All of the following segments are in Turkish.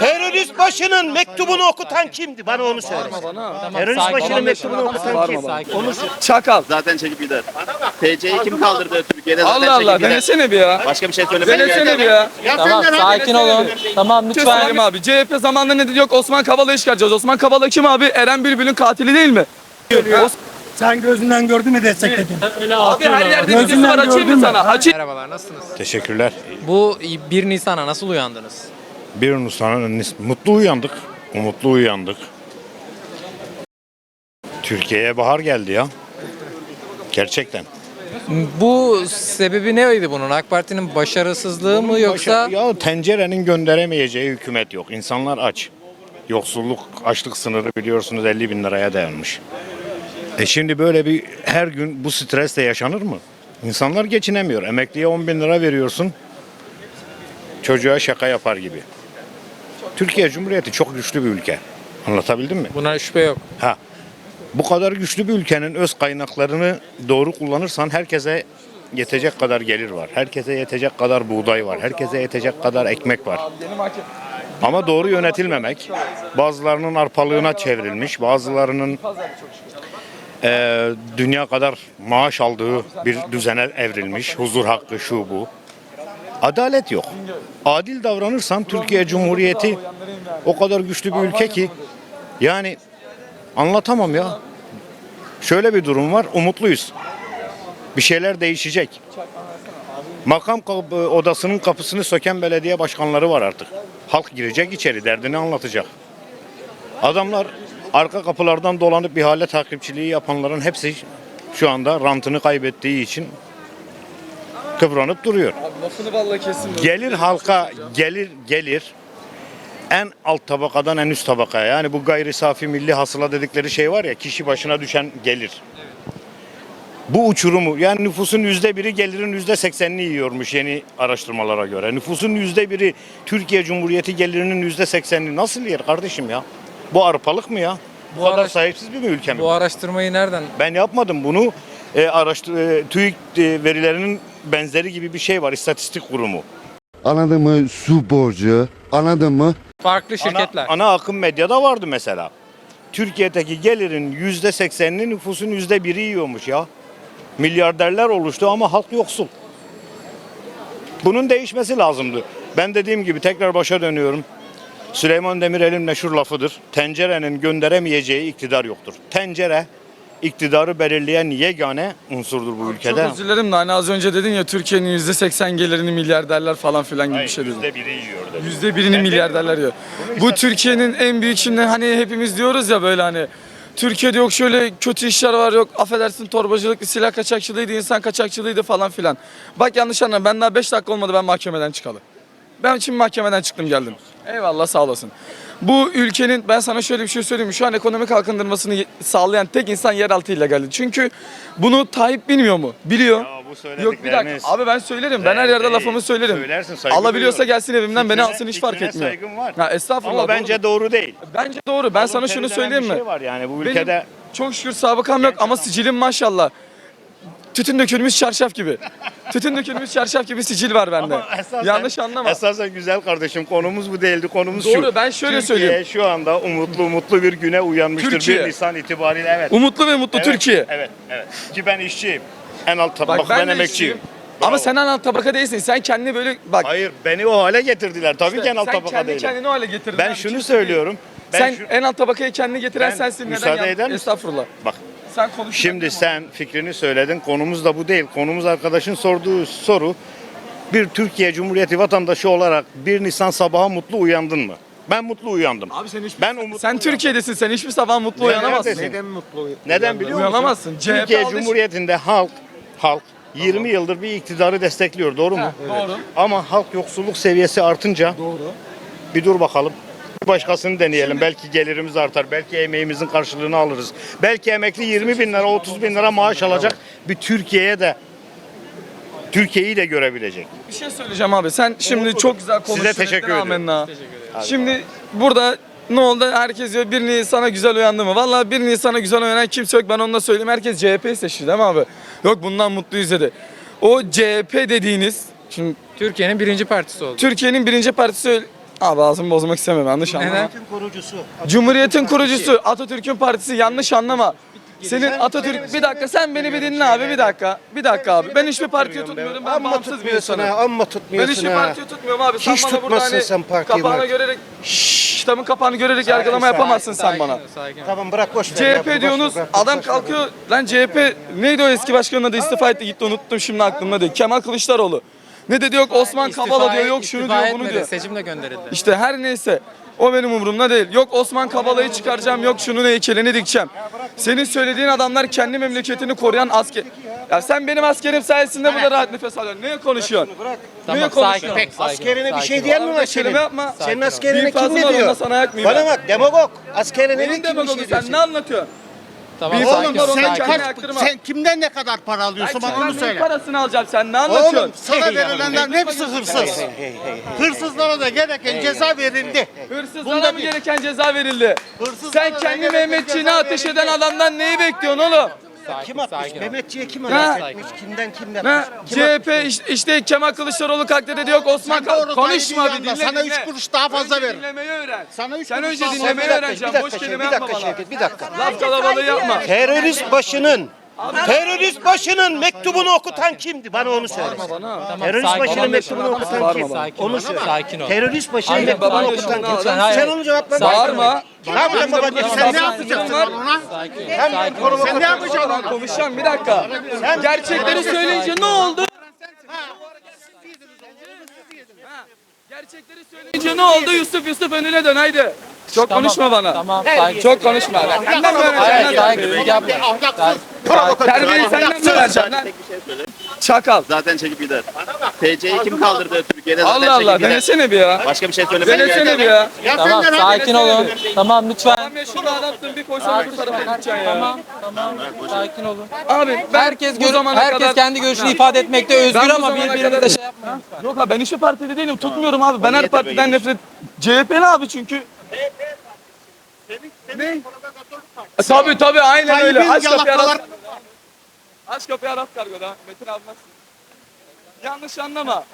Terörist başının mektubunu okutan kimdi? Bana onu söyle. Terörist sakin başının mektubunu okutan kim? Onu söyle. Çakal. Zaten çekip gider. TC'yi kim kaldırdı Türkiye'de zaten Allah Allah çekip gider. denesene bir ya. Başka bir şey söylemeye Denesene gerek bir yok. ya. Tamam sakin olun. Tamam Lütfen lütfen. abi. CHP zamanında ne dedi? Yok Osman Kavala'yı çıkaracağız. Osman Kavala kim abi? Eren Bülbül'ün katili değil mi? Os- Sen gözünden gördün mü destekledin? Abi her yerde videosu Gözünden var açayım gördün mı mü? sana? Açayım. Merhabalar nasılsınız? Teşekkürler. Bu 1 Nisan'a nasıl uyandınız? Bir Nisan'a mutlu uyandık. Umutlu uyandık. Türkiye'ye bahar geldi ya. Gerçekten. Bu sebebi neydi bunun? AK Parti'nin başarısızlığı mı yoksa Ya tencerenin gönderemeyeceği hükümet yok. İnsanlar aç. Yoksulluk, açlık sınırı biliyorsunuz 50 bin liraya dayanmış. E şimdi böyle bir her gün bu stresle yaşanır mı? İnsanlar geçinemiyor. Emekliye 10 bin lira veriyorsun. Çocuğa şaka yapar gibi. Türkiye Cumhuriyeti çok güçlü bir ülke. Anlatabildim mi? buna şüphe yok? Ha. Bu kadar güçlü bir ülkenin öz kaynaklarını doğru kullanırsan herkese yetecek kadar gelir var. Herkese yetecek kadar buğday var. Herkese yetecek kadar ekmek var. Ama doğru yönetilmemek, bazılarının arpalığına çevrilmiş, bazılarının eee, dünya kadar maaş aldığı bir düzene evrilmiş, huzur hakkı şu bu. Adalet yok. Adil davranırsan Türkiye Cumhuriyeti o kadar güçlü bir ülke ki yani anlatamam ya. Şöyle bir durum var, umutluyuz. Bir şeyler değişecek. Makam odasının kapısını söken belediye başkanları var artık. Halk girecek içeri, derdini anlatacak. Adamlar arka kapılardan dolanıp ihale takipçiliği yapanların hepsi şu anda rantını kaybettiği için kıvranıp duruyor. Gelir halka gelir gelir en alt tabakadan en üst tabakaya yani bu gayri safi milli hasıla dedikleri şey var ya kişi başına düşen gelir. Bu uçurumu yani nüfusun yüzde biri gelirin yüzde seksenini yiyormuş yeni araştırmalara göre. Nüfusun yüzde biri Türkiye Cumhuriyeti gelirinin yüzde seksenini nasıl yer kardeşim ya? Bu arpalık mı ya? Bu, Bu kadar araş- sahipsiz bir mi ülke mi? Bu araştırmayı nereden? Ben yapmadım bunu. E, araştır, e, TÜİK e, verilerinin benzeri gibi bir şey var istatistik kurumu. Anladın mı? Su borcu. Anladın mı? Farklı şirketler. Ana, ana akım medyada vardı mesela. Türkiye'deki gelirin yüzde seksenini nüfusun yüzde biri yiyormuş ya. Milyarderler oluştu ama halk yoksul. Bunun değişmesi lazımdı. Ben dediğim gibi tekrar başa dönüyorum. Süleyman Demirel'in meşhur lafıdır. Tencerenin gönderemeyeceği iktidar yoktur. Tencere iktidarı belirleyen yegane unsurdur bu Çok ülkede. özür dilerim de hani az önce dedin ya Türkiye'nin %80 gelirini milyarderler falan filan gibi bir şey dedin. Yüzde biri yiyor dedi. Yüzde birini milyarderler yiyor. Bu Türkiye'nin en büyük şimdi hani hepimiz diyoruz ya böyle hani Türkiye'de yok şöyle kötü işler var yok affedersin torbacılık, silah kaçakçılığıydı, insan kaçakçılığıydı falan filan. Bak yanlış anlama ben daha 5 dakika olmadı ben mahkemeden çıkalı. Ben şimdi mahkemeden çıktım geldim. Eyvallah sağ olasın. Bu ülkenin ben sana şöyle bir şey söyleyeyim? Şu an ekonomik kalkındırmasını sağlayan tek insan yeraltı illegali. Çünkü bunu Tayyip bilmiyor mu? Biliyor. Ya bu Yok bir dakika. Abi ben söylerim. Ben her yerde lafımı söylerim. Söylersin, saygı Alabiliyorsa duyuyorum. gelsin evimden beni Fikrine- alsın hiç fark fikrine etmiyor. saygım var. Ha, estağfurullah. Ama bence doğru. değil. bence doğru. Ben sana şunu söyleyeyim bir mi? Şey var yani bu Benim ülkede çok şükür sabıkam yok ama sicilim maşallah. Tütün dökülmüş çarşaf gibi. Tütün dökülmüş çarşaf gibi sicil var bende. Ama esasen- Yanlış anlama. Esasen güzel kardeşim konumuz bu değildi. Konumuz şu. Doğru, ben şöyle Türkiye söyleyeyim. şu anda umutlu umutlu bir güne uyanmıştır. Türkiye. 1 Nisan itibariyle evet. Umutlu ve mutlu Evet, Türkiye. Evet, evet. Ki ben işçiyim. En alt tabak Bak ben, ben, de emekçiyim. Ama Bravo. sen en alt tabaka değilsin. Sen kendini böyle bak. Hayır beni o hale getirdiler. Tabii ki en alt sen tabaka kendi değilim. kendini o hale getirdin. Ben abi, şunu kimse değil. söylüyorum. Ben sen şu- en alt tabakayı kendine getiren Ben- sensin. Neden müsaade eder misin? Estağfurullah. Bak Sen konuş. Şimdi sen fikrini söyledin. Konumuz da bu değil. Konumuz arkadaşın sorduğu soru. Bir Türkiye Cumhuriyeti vatandaşı olarak 1 Nisan sabahı mutlu uyandın mı? Ben mutlu uyandım. Abi sen hiçbir- ben umutlu Sen uyandım. Türkiye'desin. Sen hiçbir sabah mutlu Sen uyanamazsın. neredesin? Neden mutlu? Neden biliyor musun? Uyanamazsın. CHP Türkiye alış- Cumhuriyeti'nde halk halk 20 yıldır bir iktidarı destekliyor. Doğru mu? Doğru. Ama halk yoksulluk seviyesi artınca Doğru. bir dur bakalım. Başkasını deneyelim. Belki gelirimiz artar. Belki emeğimizin karşılığını alırız. Belki emekli 20 bin lira, 30 bin lira maaş alacak. Bir Türkiye'ye de Türkiye'yi de görebilecek. Bir şey söyleyeceğim abi. Sen şimdi çok güzel konuştun. Size teşekkür ettin, ederim. amenna. Şimdi burada ne oldu? Herkes diyor 1 Nisan'a güzel uyandı mı? Vallahi 1 Nisan'a güzel uyanan kimse yok. Ben onu da söyleyeyim. Herkes CHP'yi seçti değil mi abi? Yok bundan mutluyuz dedi. O CHP dediğiniz şimdi Türkiye'nin birinci partisi oldu. Türkiye'nin birinci partisi Abi ağzımı bozmak istemiyorum yanlış anlama. Neden? kurucusu. Cumhuriyet'in kurucusu Atatürk'ün partisi yanlış anlama. Senin Atatürk bir dakika sen beni bir dinle abi bir dakika. Bir dakika abi. Ben hiçbir partiyi tutmuyorum. Ben Amma bağımsız bir tutmuyorsun insanım. amma Ben tutmuyorsun hiçbir ha. partiyi tutmuyorum abi. Sen Hiç bana burada tutmazsın hani sen partiyi kapağını bak. görerek Şşş, kitabın kapağını görerek yargılama yapamazsın sen bana. Tamam bırak boş ver. ya, boş CHP ver, diyorsunuz bırak, adam ver. kalkıyor lan CHP neydi o eski başkanın adı istifa etti gitti unuttum şimdi aklımda değil. Kemal Kılıçdaroğlu. Ne dedi yok Osman Kavala diyor yok şunu diyor bunu diyor. Seçimle gönderildi. İşte her neyse o benim umurumda değil. Yok Osman Kavala'yı çıkaracağım, yok şunun heykelini dikeceğim. Senin söylediğin adamlar kendi memleketini koruyan asker. Ya sen benim askerim sayesinde burada rahat nefes alıyorsun. Neye konuşuyorsun? Neye Tamam sakin konuşuyorsun? ol. Sakin ol, askerine bir sakin şey ol. diyen mi var senin? kelime yapma. Senin askerine kim ne diyor? sana ayak mıyım Bana ben? bak demagog. Askerine Benim kim bir şey sen diyorsun? ne anlatıyorsun? Tamam Bir sakin oğlum ol. ondan sakin ol. yaktırma. Sen kimden ne kadar para alıyorsun sen bana onu söyle. parasını alacağım sen ne anlatıyorsun? Oğlum sana verilenlerin hepsi hırsız. Hırsızlara da gereken ceza verildi. Hırsızlara Bunda mı bir- gereken ceza verildi? Hırsızlara Sen da kendi gereken Mehmetçiğine ceza ateş verildi. eden adamdan neyi bekliyorsun oğlum? Kim atmış? sakin ol. Mehmetçiğe kim Ha. ateş etmiş? Kimden kimden Ne? atmış? Kim CHP iş- işte Kemal Kılıçdaroğlu katledi yok Osman Sen konuşma bir dinle Sana üç kuruş daha fazla Önce veririm. dinlemeyi öğren. Sana üç Sen önce dinlemeyi Bir dakika, öğreneceksin. bir Boş dakika, kelime bir yapma dakika bana. Bir dakika. Laf kalabalığı yapma. Terörist başının Terörist başının mektubunu okutan kimdi? Bana onu söyle. Tamam, Terörist sakin ol. başının mektubunu okutan kim? Sakin ol. Onu söyle. Sakin ol. Terörist başının Hayır, mektubunu okutan kim? Sen, Hayır. sen onun cevaplarını Bağırma. Ne yapacağım baba? Sen Sen ne yapacaksın ona? Hem koruma Sen ne yapacaksın? Ben konuşacağım bir dakika. Gerçekleri söyleyince ne oldu? Gerçekleri söyleyince ne oldu? Yusuf Yusuf önüne dön haydi. Çok Tamam, konuşma bana. Tamam sakin. Çok konuşma. Senden mi Hayır öğreneceksin? sakin. Yapma. Terbiyeyi senden mi öğreneceksin lan? Tek bir şey söyle. Çakal. Zaten çekip gider. TC'yi kim kaldırdı Türkiye'de zaten Allah Allah denesene bir ya. Başka bir şey söylemeye Denesene bir ya. Tamam sakin olun. Tamam lütfen. Tamam ya şunu adaptın bir koşun öbür tarafa gideceksin ya. Tamam tamam. Sakin olun. Abi ben Herkes bu zamana herkes kadar... kendi görüşünü ifade etmekte özgür Ben ama birbirinize kadar- şey yapmayın. Yok abi ben hiçbir partide değilim. Tutmuyorum abi. Ben her partiden nefret... CHP'li abi çünkü. Ne? E, Tabii tabii aynen öyle. Tayyip'in Aç kapıyı yalakalar- Arap. Aç kapıyı Arap kargoda. Metin abi? Yanlış anlama.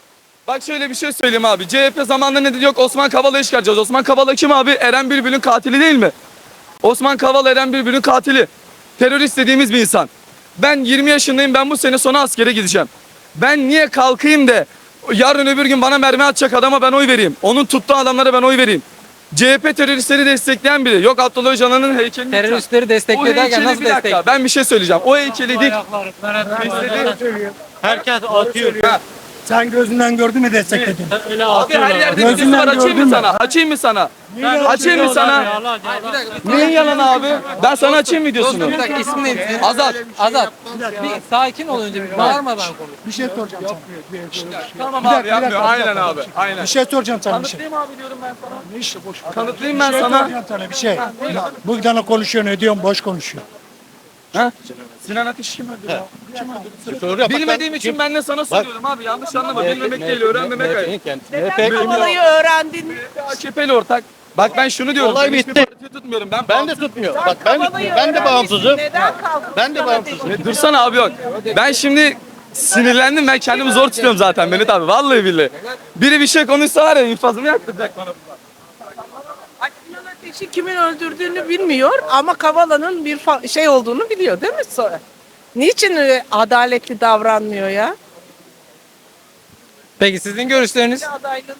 Bak şöyle bir şey söyleyeyim abi. CHP zamanında ne dedi? Yok Osman Kavala'yı çıkaracağız. Osman Kavala kim abi? Eren Bülbül'ün katili değil mi? Osman Kavala Eren Bülbül'ün katili. Terörist dediğimiz bir insan. Ben 20 yaşındayım. Ben bu sene sonu askere gideceğim. Ben niye kalkayım da yarın öbür gün bana mermi atacak adama ben oy vereyim. Onun tuttuğu adamlara ben oy vereyim. CHP teröristleri destekleyen biri. Yok Abdullah Öcalan'ın heykelini Teröristleri o destekliyor derken heykeli nasıl bir dakika destek? ben bir şey söyleyeceğim. O heykeli dik. Herkes atıyor. Sen gözünden gördün mü destekledin? Abi her yerde Gözünden var açayım gördün mı mü? sana? Açayım mı sana? Açayım mı sana? Neyin yalan abi? Ben sana açayım videosunu. Bir dakika ismin neydi? Azat. Azat. Bir sakin ol önce bir bağırmadan konuş. Bir şey soracağım sana. Tamam Bir abi dakika, bir yapmıyor. dakika, bir Aynen abi. Aynen. Bir şey soracağım sana bir şey. Kanıtlayayım abi diyorum ben sana. Ne işte boş ver. Kanıtlayayım Bir ben şey sana. soracağım sana bir şey. Bu tane konuşuyorsun ediyorsun boş konuşuyor. Ha? Sinan Ateş kim öldürdü? Kim öldürdü? Bilmediğim için ben de sana soruyorum abi. Yanlış anlama. Bilmemek değil, öğrenmemek ayıp. Neden Kavala'yı öğrendin? AKP'li ortak. Bak ben şunu diyorum. Olay ben hiçbir bitti. partiyi tutmuyorum. Ben, Ben de tutmuyor. Bak ben Kavala'yı ben de bağımsızım. Neden kaldın? Ben de bağımsızım. E, Dursana abi yok. Ben şimdi sinirlendim. Ben kendimi zor tutuyorum zaten Mehmet abi. Vallahi billahi. Biri bir şey konuşsa var ya infazımı yaktıracak bana. Ateş'i kimin öldürdüğünü bilmiyor ama Kavala'nın bir şey olduğunu biliyor değil mi sonra? Niçin adaletli davranmıyor ya? Peki sizin görüşleriniz? Adaylığın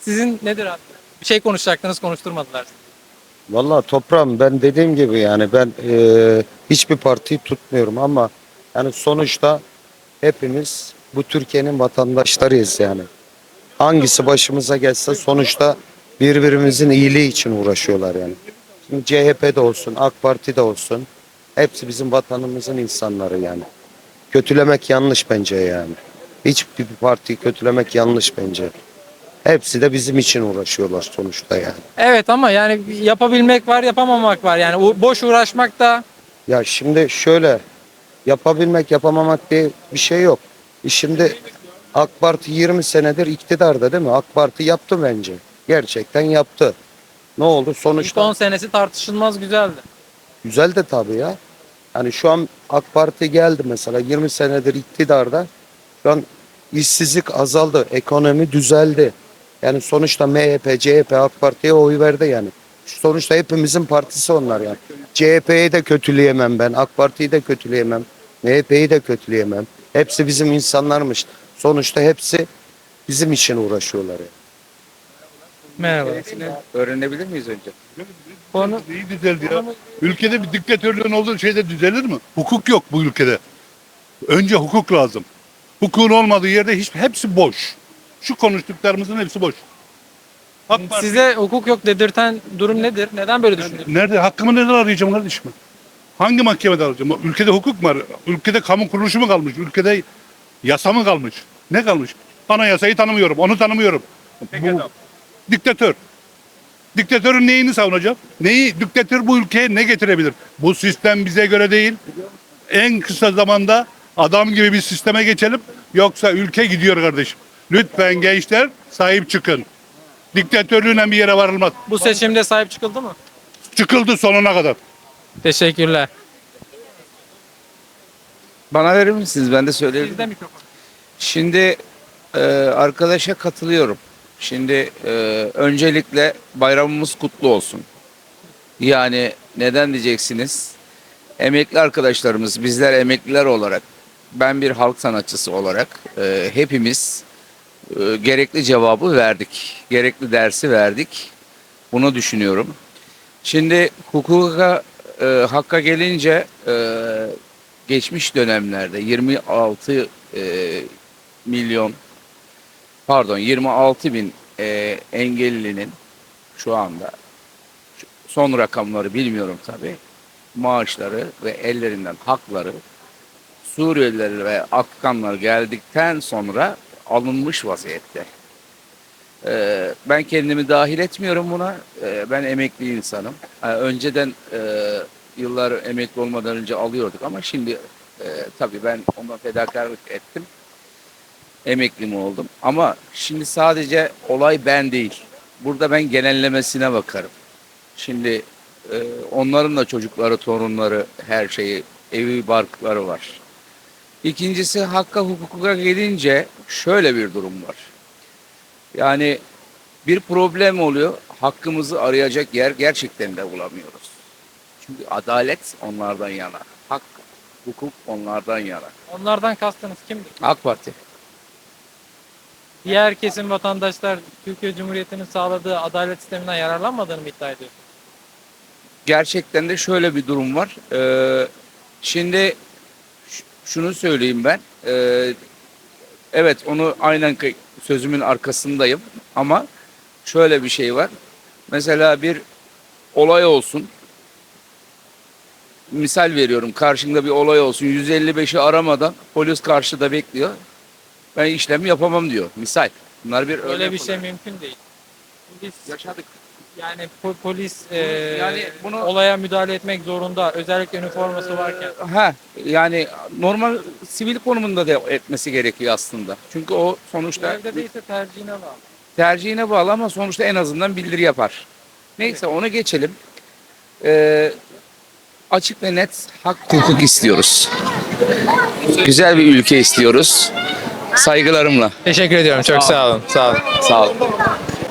Sizin nedir abi? Bir şey konuşacaktınız konuşturmadılar. sizi. Vallahi toprağım ben dediğim gibi yani ben e, hiçbir partiyi tutmuyorum ama yani sonuçta hepimiz bu Türkiye'nin vatandaşlarıyız yani. Hangisi başımıza gelse sonuçta birbirimizin iyiliği için uğraşıyorlar yani. Şimdi CHP'de olsun, AK Parti'de olsun hepsi bizim vatanımızın insanları yani. Kötülemek yanlış bence yani. Hiçbir partiyi kötülemek yanlış bence. Hepsi de bizim için uğraşıyorlar sonuçta yani. Evet ama yani yapabilmek var yapamamak var. Yani boş uğraşmak da Ya şimdi şöyle yapabilmek yapamamak diye bir şey yok. E Şimdi AK Parti 20 senedir iktidarda değil mi? AK Parti yaptı bence. Gerçekten yaptı. Ne oldu? ilk Sonuçta 10 senesi tartışılmaz güzeldi. güzel de tabii ya. Hani şu an AK Parti geldi mesela 20 senedir iktidarda. Şu an işsizlik azaldı, ekonomi düzeldi. Yani sonuçta MHP, CHP, AK Parti'ye oy verdi yani. Sonuçta hepimizin partisi onlar yani. CHP'yi de kötüleyemem ben, AK Parti'yi de kötüleyemem, MHP'yi de kötüleyemem. Hepsi bizim insanlarmış. Sonuçta hepsi bizim için uğraşıyorlar yani. Merhaba. Öğrenebilir miyiz önce? Konu İyi düzeldi ya. Ülkede bir diktatörlüğün olduğu şeyde düzelir mi? Hukuk yok bu ülkede. Önce hukuk lazım. Hukukun olmadığı yerde hiç hepsi boş. Şu konuştuklarımızın hepsi boş. AK Parti- size hukuk yok dedirten durum nedir? Neden böyle düşünüyorsunuz? Nerede? Hakkımı nereden arayacağım kardeşim? Hangi mahkemede arayacağım? Ülkede hukuk mu var? Ülkede kamu kuruluşu mu kalmış? Ülkede yasa mı kalmış? Ne kalmış? Anayasayı tanımıyorum, onu tanımıyorum. Bu diktatör. Diktatörün neyini savunacak? Neyi? Diktatör bu ülkeye ne getirebilir? Bu sistem bize göre değil. En kısa zamanda adam gibi bir sisteme geçelim. Yoksa ülke gidiyor kardeşim. Lütfen gençler sahip çıkın. Diktatörlüğüne bir yere varılmaz. Bu seçimde sahip çıkıldı mı? Çıkıldı sonuna kadar. Teşekkürler. Bana verir misiniz? Ben de söyleyeyim. Sizde mikrofon. Şimdi e, arkadaşa katılıyorum. Şimdi e, öncelikle bayramımız kutlu olsun. Yani neden diyeceksiniz? Emekli arkadaşlarımız, bizler emekliler olarak, ben bir halk sanatçısı olarak e, hepimiz e, gerekli cevabı verdik. Gerekli dersi verdik. Bunu düşünüyorum. Şimdi hukuka, e, hakka gelince e, geçmiş dönemlerde 26 e, milyon pardon 26 bin e, engellinin şu anda son rakamları bilmiyorum tabi maaşları ve ellerinden hakları Suriyeliler ve Afganlar geldikten sonra alınmış vaziyette. E, ben kendimi dahil etmiyorum buna. E, ben emekli insanım. E, önceden e, yıllar emekli olmadan önce alıyorduk ama şimdi e, tabii ben ondan fedakarlık ettim emekli mi oldum. Ama şimdi sadece olay ben değil. Burada ben genellemesine bakarım. Şimdi e, onların da çocukları, torunları, her şeyi, evi, barkları var. İkincisi hakka hukuka gelince şöyle bir durum var. Yani bir problem oluyor. Hakkımızı arayacak yer gerçekten de bulamıyoruz. Çünkü adalet onlardan yana. Hak, hukuk onlardan yana. Onlardan kastınız kimdir? AK Parti. Diğer kesim vatandaşlar Türkiye Cumhuriyeti'nin sağladığı adalet sisteminden yararlanmadığını mı iddia ediyor? gerçekten de şöyle bir durum var. Ee, şimdi şunu söyleyeyim ben. Ee, evet onu aynen sözümün arkasındayım ama şöyle bir şey var. Mesela bir olay olsun. Misal veriyorum karşında bir olay olsun 155'i aramadan polis karşıda bekliyor. Ben işlem yapamam diyor. Misal. Bunlar bir Öyle örnek bir şey olarak. mümkün değil. Polis, yaşadık. yani po- polis e, Yani bunu- olaya müdahale etmek zorunda. Özellikle üniforması varken. Ha yani normal sivil konumunda da etmesi gerekiyor aslında. Çünkü o sonuçta Evde değilse tercihine bağlı. tercihine bağlı ama sonuçta en azından bildiri yapar. Neyse onu geçelim. Ee, açık ve net hak hukuk istiyoruz. Güzel bir ülke istiyoruz. Saygılarımla. Teşekkür ediyorum. Çok sağ olun. Sağ olun. Sağ olun.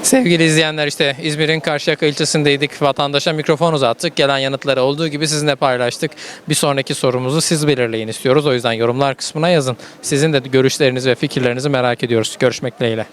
Sevgili izleyenler işte İzmir'in Karşıyaka ilçesindeydik. Vatandaşa mikrofon uzattık. Gelen yanıtları olduğu gibi sizinle paylaştık. Bir sonraki sorumuzu siz belirleyin istiyoruz. O yüzden yorumlar kısmına yazın. Sizin de görüşlerinizi ve fikirlerinizi merak ediyoruz. Görüşmek dileğiyle.